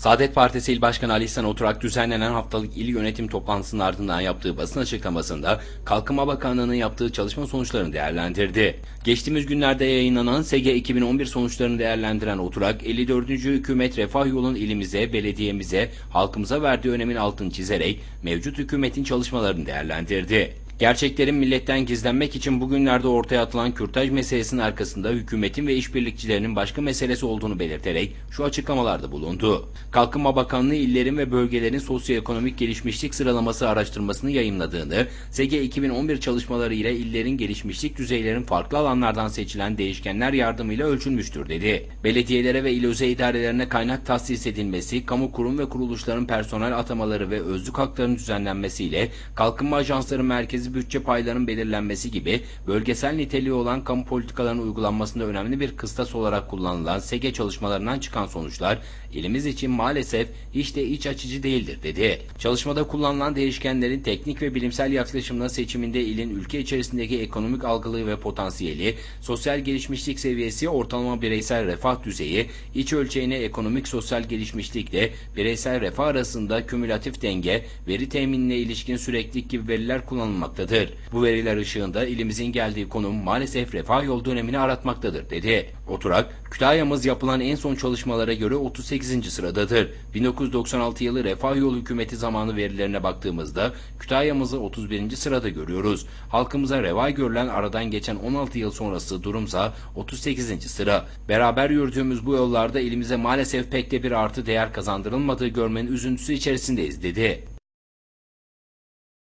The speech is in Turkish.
Saadet Partisi İl Başkanı Ali İhsan Oturak düzenlenen haftalık il yönetim toplantısının ardından yaptığı basın açıklamasında Kalkınma Bakanlığı'nın yaptığı çalışma sonuçlarını değerlendirdi. Geçtiğimiz günlerde yayınlanan SG 2011 sonuçlarını değerlendiren Oturak, 54. Hükümet Refah Yolun ilimize, belediyemize, halkımıza verdiği önemin altını çizerek mevcut hükümetin çalışmalarını değerlendirdi. Gerçeklerin milletten gizlenmek için bugünlerde ortaya atılan kürtaj meselesinin arkasında hükümetin ve işbirlikçilerinin başka meselesi olduğunu belirterek şu açıklamalarda bulundu. Kalkınma Bakanlığı illerin ve bölgelerin sosyoekonomik gelişmişlik sıralaması araştırmasını yayımladığını, SG 2011 çalışmaları ile illerin gelişmişlik düzeylerin farklı alanlardan seçilen değişkenler yardımıyla ölçülmüştür dedi. Belediyelere ve il özel idarelerine kaynak tahsis edilmesi, kamu kurum ve kuruluşların personel atamaları ve özlük haklarının düzenlenmesiyle kalkınma ajansları merkezi bütçe paylarının belirlenmesi gibi bölgesel niteliği olan kamu politikalarının uygulanmasında önemli bir kıstas olarak kullanılan SEGE çalışmalarından çıkan sonuçlar ilimiz için maalesef hiç de iç açıcı değildir dedi. Çalışmada kullanılan değişkenlerin teknik ve bilimsel yaklaşımla seçiminde ilin ülke içerisindeki ekonomik algılığı ve potansiyeli, sosyal gelişmişlik seviyesi, ortalama bireysel refah düzeyi, iç ölçeğine ekonomik sosyal gelişmişlikle bireysel refah arasında kümülatif denge, veri teminine ilişkin süreklilik gibi veriler kullanılmaktadır. Bu veriler ışığında ilimizin geldiği konum maalesef refah yol dönemini aratmaktadır dedi. Oturak, Kütahya'mız yapılan en son çalışmalara göre 38. sıradadır. 1996 yılı refah yol hükümeti zamanı verilerine baktığımızda Kütahya'mızı 31. sırada görüyoruz. Halkımıza revay görülen aradan geçen 16 yıl sonrası durumsa 38. sıra. Beraber yürüdüğümüz bu yollarda ilimize maalesef pek de bir artı değer kazandırılmadığı görmenin üzüntüsü içerisindeyiz dedi.